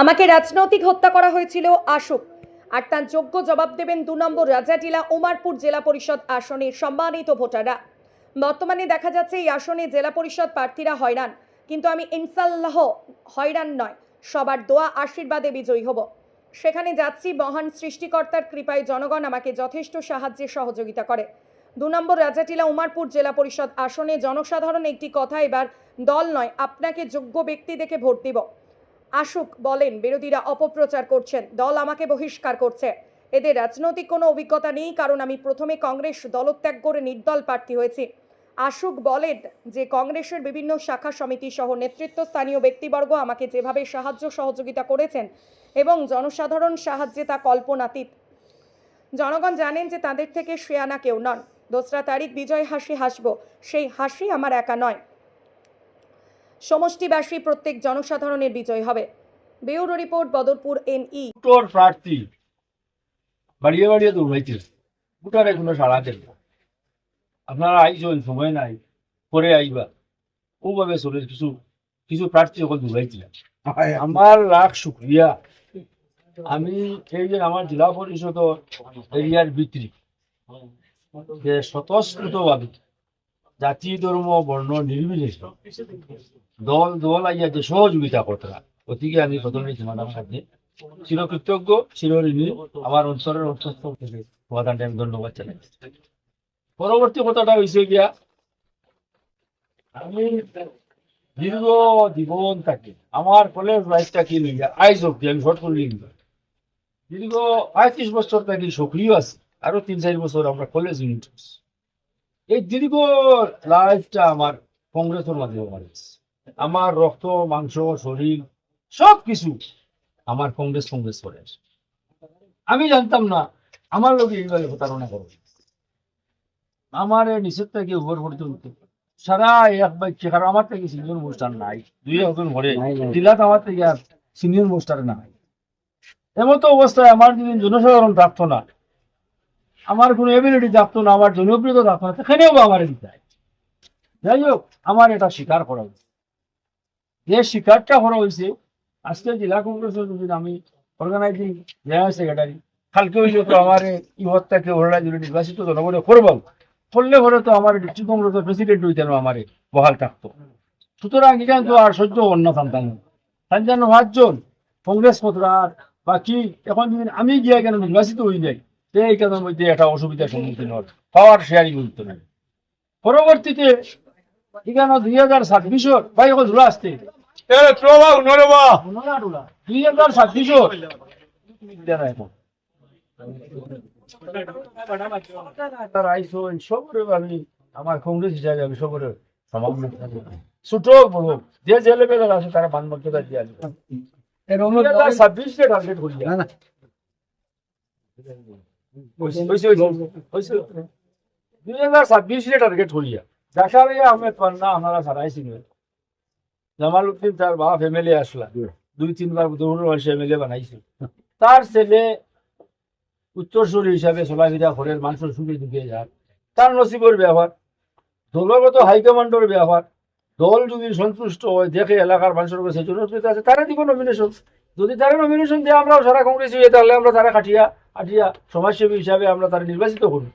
আমাকে রাজনৈতিক হত্যা করা হয়েছিল আশুক। আর তার যোগ্য জবাব দেবেন দু নম্বর রাজাটিলা উমারপুর জেলা পরিষদ আসনের সম্মানিত ভোটাররা। বর্তমানে দেখা যাচ্ছে এই আসনে জেলা পরিষদ প্রার্থীরা হয়রান। কিন্তু আমি ইনশাল্লাহ হয়রান নয়, সবার দোয়া আশীর্বাদে বিজয়ী হব। সেখানে যাচ্ছি, মহান সৃষ্টিকর্তার কৃপায় জনগণ আমাকে যথেষ্ট সাহায্যে সহযোগিতা করে। দু নম্বর রাজাটিলা উমারপুর জেলা পরিষদ আসনে জনসাধারণ একটি কথা এবার, দল নয়, আপনাকে যোগ্য ব্যক্তি দেখে ভোট দিব। আশুক বলেন, বিরোধীরা অপপ্রচার করছেন, দল আমাকে বহিষ্কার করছে। এদের রাজনৈতিক কোনো অভিজ্ঞতা নেই, কারণ আমি প্রথমে কংগ্রেস দলত্যাগ করে নির্দল প্রার্থী হয়েছি। আশুক বলেন, যে কংগ্রেসের বিভিন্ন শাখা সমিতি সহ নেতৃত্ব স্থানীয় ব্যক্তিবর্গ আমাকে যেভাবে সাহায্য সহযোগিতা করেছেন এবং জনসাধারণ সাহায্যে তা কল্পনাতীত। জনগণ জানেন যে তাদের থেকে শ্রেয়ানা কেউ নন। দোসরা তারিখ বিজয় হাসি হাসব, সেই হাসি আমার একা নয়। সমষ্টিবাসী প্রত্যেক জনসাধারণের বিজয় হবে। Bureau report Badarpur NE. Voter প্রার্থী বাড়িয়ে বাড়িয়ে দৌড়াইতেছে। ভোটারে কোনো সাড়া দেন আপনারা আইসন সময় নাই পরে আইবা। ওভাবে চলে কিছু কিছু প্রার্থী সকল দৌড়াইছিলেন। আমার লাখ শুক্রিয়া। আমি এই যে আমার জেলা পরিষদ এরিয়ার বিক্রি যে স্বতঃস্ফূর্তভাবে জাতি ধর্ম, বর্ণ নির্বিশেষে। দল দল আইয়া যে সহযোগিতা করতে গতিকে আমি প্রথমে তোমার সাথে চিরকৃতজ্ঞ, চিরঋণী, আমার অঞ্চলের সমাধানটা আমি ধন্যবাদ জানাই। পরবর্তী কথাটা হয়েছে গিয়া, আমি দীর্ঘ জীবন থাকি, আমার কলেজ লাইফটা কি লইয়া, আইজ অব্দি আমি শর্ট করে লিখব দীর্ঘ পঁয়ত্রিশ বছর থাকি সক্রিয় আছে, আরও তিন চার বছর আমরা কলেজ ইউনিট এই দীর্ঘ লাইফটা আমার কংগ্রেসের মাধ্যমে মারিছে আমার রক্ত মাংস শরীর সব কিছু আমার কংগ্রেস কংগ্রেস করে আমি জানতাম না আমার লোক এইভাবে প্রতারণা করবে। আমার এই নিষেধ থেকে উপর পর্যন্ত সারা এক বাচ্চা কারণ আমার থেকে সিনিয়র মোস্টার নাই দুই এখন ঘরে জেলাত আমার থেকে আর সিনিয়র মোস্টার নাই। এমন তো অবস্থায় আমার যদি জনসাধারণ থাকতো না আমার কোনো এবিলিটি থাকতো না, আমার জনপ্রিয়তা থাকতো না, সেখানেও আমার দিতে হয়। যাই হোক, আমার এটা স্বীকার করা উচিত যে স্বীকারটা করা হয়েছে, আজকে জেলা কংগ্রেসের যদি আমি অর্গানাইজিং জেনারেল সেক্রেটারি কালকে হইলে তো আমার ইহত্তাকে ওরা যদি নির্বাচিত জনগণে করব। করলে পরে তো আমার ডিস্ট্রিক্ট কংগ্রেসের প্রেসিডেন্ট হইতেন আমারে বহাল থাকতো। সুতরাং এখানে তো আর সহ্য অন্য সন্তান। সন্তান পাঁচজন, কংগ্রেস কতরার বা কি এখন আমি গিয়ে কেন নির্বাচিত হয়ে যাই সে এইখানের মধ্যে একটা অসুবিধার সম্মুখীন হয় পাওয়ার শেয়ারিং হইতো না পরবর্তীতে এখানে দুই হাজার ছাব্বিশর ভাই এখন ধুলা আসতে দুই হাজার ছাব্বিশর। আমার কংগ্রেস হিসাবে আমি সবরে ছোট বড় যে যে লেভেলের আছে তারা মান দিয়ে আসবে। টার্গেট করি দুই হাজার ছাব্বিশে টার্গেট করিয়া। দেখার আহমেদ পান্না আমরা সারাইছিলেন জামাল উদ্দিন তার বাবা ফ্যামিলি আসলা। দুই তিনবার দৌড় মাসে বানাইছিল তার ছেলে উত্তরসূরি হিসাবে চলাফেরা ঘরের মানুষের সুখে দুঃখে যার তার নসিবের ব্যবহার দলগত হাইকমান্ডের ব্যবহার দল যদি সন্তুষ্ট হয় দেখে এলাকার মানুষের কাছে জনপ্রিয়তা আছে তারা দিব নমিনেশন যদি তারা নমিনেশন দিয়ে আমরাও সারা কংগ্রেস হয়ে তাহলে আমরা তারা কাটিয়া কাটিয়া সমাজসেবী হিসাবে আমরা তারা নির্বাচিত করি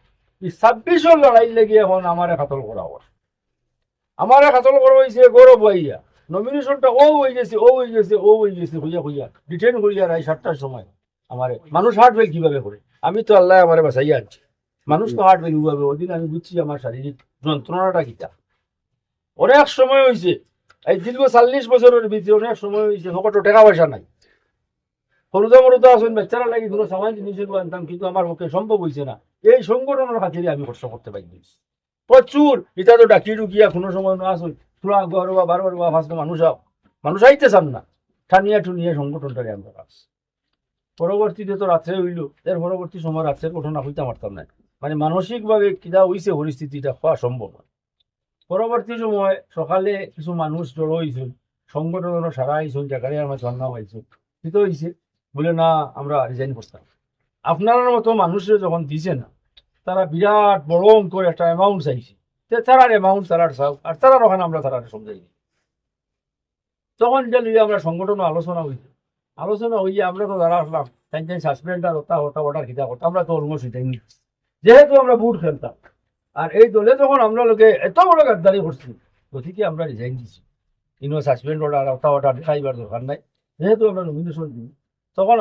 এই ছাব্বিশের লড়াই লেগে এখন আমারে কাতল করা হয় আমারে কাতল করা হয়েছে গৌরব হইয়া নমিনেশনটা ও হয়ে গেছে ও হয়ে গেছে ও হয়ে গেছে হইয়া হইয়া ডিটেন করিয়া রায় সাতটার সময়। আমারে মানুষ হার্ট ফেল কীভাবে করে আমি তো আল্লাহ আমারে বাঁচাইয়া আনছি। মানুষ তো হার্ট ফেল কীভাবে আমি বুঝছি আমার শারীরিক যন্ত্রণাটা কিটা। অনেক সময় হয়েছে এই দীর্ঘ চল্লিশ বছরের ভিতরে অনেক সময় হয়েছে সকটো টাকা পয়সা নাই। হলুদা মরুদা আসুন বাচ্চারা লাগি কোনো সামান জিনিসের আনতাম কিন্তু আমার পক্ষে সম্ভব হয়েছে না। এই সংগঠনের খাতিরে আমি কষ্ট করতে পারি প্রচুর এটা তো ডাকি ডুকিয়া কোনো সময় না আসুন তোরা গরু বা মানুষ মানুষ না। ঠানিয়া সংগঠনটারে আমরা কাজ পরবর্তীতে তো রাত্রে হইল, এর পরবর্তী সময় রাত্রের ঘটনা হইতে পারতাম না। মানে মানসিকভাবে কিনা হইছে, পরিস্থিতিটা হওয়া সম্ভব পরবর্তী সময় সকালে কিছু মানুষ জড়ো হয়েছিল সংগঠনের সারা আইসুন জায়গায় আমার ঝর্ণা হয়েছিল হয়েছে বলে, না, আমরা রিজাইন করতাম। আপনার মতো মানুষের যখন দিছে না, তারা বিরাট বড় অঙ্কর একটা অ্যামাউন্ট চাইছে। তারার অ্যামাউন্ট তারার চাও আর তারার ওখানে আমরা তারার সমঝাই দিই তখন এটা লিয়ে আমরা সংগঠন আলোচনা হয়েছে আলোচনা হইয়া আমরা তো যারা আসলাম, তাই তাই সাসপেন্ড আর ওটা ওটা খিতা করতাম। আমরা তো অলমোস্ট নিচ্ছি যেহেতু আমরা বুট খেলতাম, আর এই দলে যখন আমরা লোকে এত বড় গাদ্দারি করছি, গতিকে আমরা রিজাইন দিছি। ইনো সাসপেন্ড অর্ডার ওটা ওটা দেখাইবার দরকার নাই। যেহেতু আমরা নমিনেশন দিই তখন